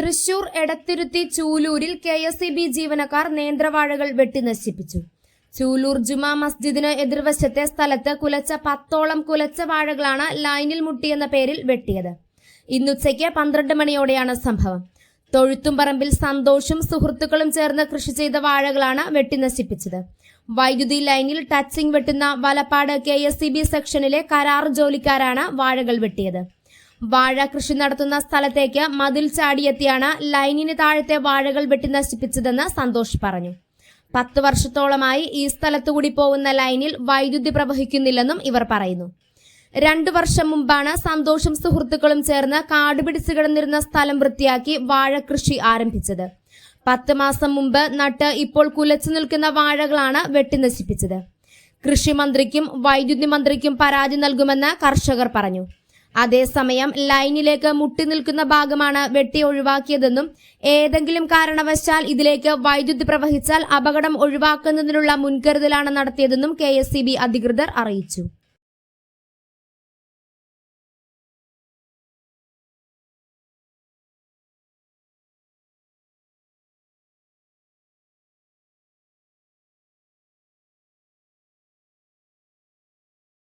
തൃശൂർ എടത്തിരുത്തി ചൂലൂരിൽ K S E B ജീവനക്കാർ നേന്ത്രവാഴകൾ വെട്ടിനശിപ്പിച്ചു ചൂലൂർ ജുമാ മസ്ജിദിന് എതിർവശത്തെ സ്ഥലത്ത് കുലച്ച പത്തോളം കുലച്ച വാഴകളാണ് ലൈനിൽ മുട്ടിയെന്ന പേരിൽ വെട്ടിയത്. ഇന്നുച്ചയ്ക്ക് പന്ത്രണ്ട് മണിയോടെയാണ് സംഭവം. തൊഴുത്തുംപറമ്പിൽ സന്തോഷും സുഹൃത്തുക്കളും ചേർന്ന് കൃഷി ചെയ്ത വാഴകളാണ് വെട്ടിനശിപ്പിച്ചത് വൈദ്യുതി ലൈനിൽ ടച്ചിങ് വെട്ടുന്ന വലപ്പാട് കെ സെക്ഷനിലെ കരാർ ജോലിക്കാരാണ് വാഴകൾ വെട്ടിയത്. വാഴ കൃഷി നടത്തുന്ന സ്ഥലത്തേക്ക് മതിൽ ചാടിയെത്തിയാണ് ലൈനിന് താഴത്തെ വാഴകൾ വെട്ടി നശിപ്പിച്ചതെന്ന് സന്തോഷ് പറഞ്ഞു. പത്ത് വർഷത്തോളമായി ഈ സ്ഥലത്തുകൂടി പോകുന്ന ലൈനിൽ വൈദ്യുതി പ്രവഹിക്കുന്നില്ലെന്നും ഇവർ പറയുന്നു. രണ്ടു വർഷം മുമ്പാണ് സന്തോഷും സുഹൃത്തുക്കളും ചേർന്ന് കാടുപിടിച്ച് കിടന്നിരുന്ന സ്ഥലം വൃത്തിയാക്കി വാഴ കൃഷി ആരംഭിച്ചത്. പത്ത് മാസം മുമ്പ് നട്ട് ഇപ്പോൾ കുലച്ചു നിൽക്കുന്ന വാഴകളാണ് വെട്ടി നശിപ്പിച്ചത്. കൃഷി മന്ത്രിക്കും വൈദ്യുതി മന്ത്രിക്കും പരാതി നൽകുമെന്ന് കർഷകർ പറഞ്ഞു. അതേസമയം ലൈനിലേക്ക് മുട്ടി നിൽക്കുന്ന ഭാഗമാണ് വെട്ടി ഒഴിവാക്കിയതെന്നും ഏതെങ്കിലും കാരണവശാൽ ഇതിലേക്ക് വൈദ്യുതി പ്രവഹിച്ചാൽ അപകടം ഒഴിവാക്കുന്നതിനുള്ള മുൻകരുതലാണ് നടത്തിയതെന്നും കെ അധികൃതർ അറിയിച്ചു